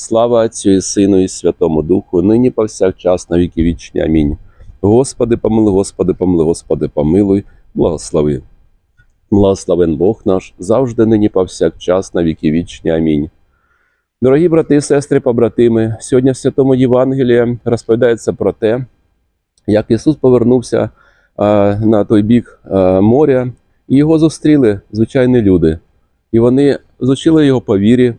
Слава Отцю і Сину, і Святому Духу, нині повсякчас на віки вічні. Амінь. Господи, помилуй, Господи, помилуй, Господи, помилуй, благослови. Благословен Бог наш, завжди нині повсякчас на віки вічні. Амінь. Дорогі брати і сестри, побратими, сьогодні в Святому Євангелії розповідається про те, як Ісус повернувся на той бік моря, і його зустріли звичайні люди. І вони зучили його по вірі,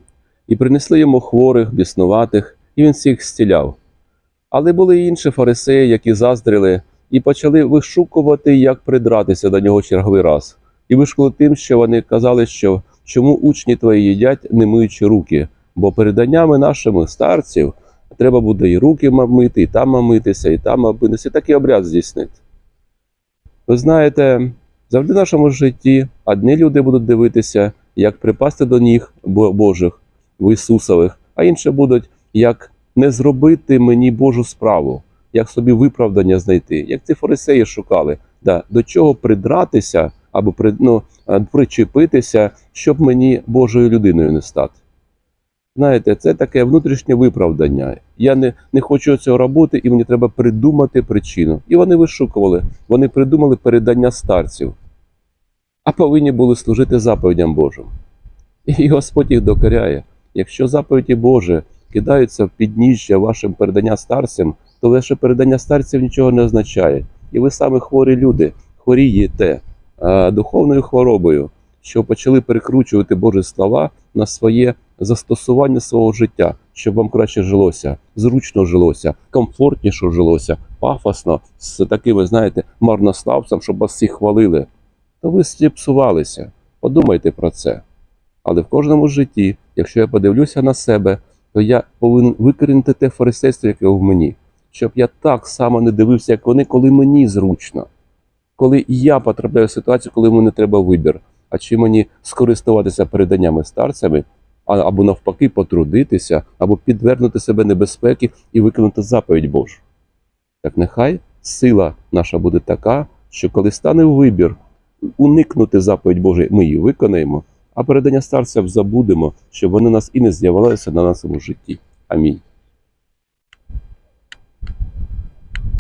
і принесли йому хворих, біснуватих, і він всіх зціляв. Але були й інші фарисеї, які заздрили, і почали вишукувати, як придратися до нього черговий раз. І вишколи тим, що вони казали, що чому учні твої їдять, не миючи руки, бо переданнями нашими старців треба буде і руки мити, і там митися, і там митися, і такий обряд здійснити. Ви знаєте, завжди в нашому житті одні люди будуть дивитися, як припасти до ніг Божих, в Ісусових, а інші будуть, як не зробити мені Божу справу, як собі виправдання знайти, як ці фарисеї шукали, да, до чого придратися або при, ну, причепитися, щоб мені Божою людиною не стати. Знаєте, це таке внутрішнє виправдання. Я не, не хочу цього робити, і мені треба придумати причину. І вони вишукували, вони придумали передання старців, а повинні були служити заповідям Божим. І Господь їх докоряє. Якщо заповіді Божі кидаються в підніжжя вашим передання старцям, то лише передання старців нічого не означає. І ви саме хворі люди, хворієте духовною хворобою, що почали перекручувати Божі слова на своє застосування свого життя, щоб вам краще жилося, зручно жилося, комфортніше жилося, пафосно, з такими, знаєте, марнославцем, щоб вас всі хвалили. То ви зіпсувалися. Подумайте про це. Але в кожному житті, якщо я подивлюся на себе, то я повинен викорінити те фарисейство, яке в мені, щоб я так само не дивився, як вони, коли мені зручно, коли я потрапляю в ситуацію, коли мені треба вибір. А чи мені скористуватися переданнями старцями, або навпаки потрудитися, або підвернути себе небезпеки і виконати заповідь Божу. Так нехай сила наша буде така, що коли стане вибір уникнути заповідь Божу, ми її виконаємо, а передання старцям забудемо, щоб вони нас і не з'явилися на нашому житті. Амінь.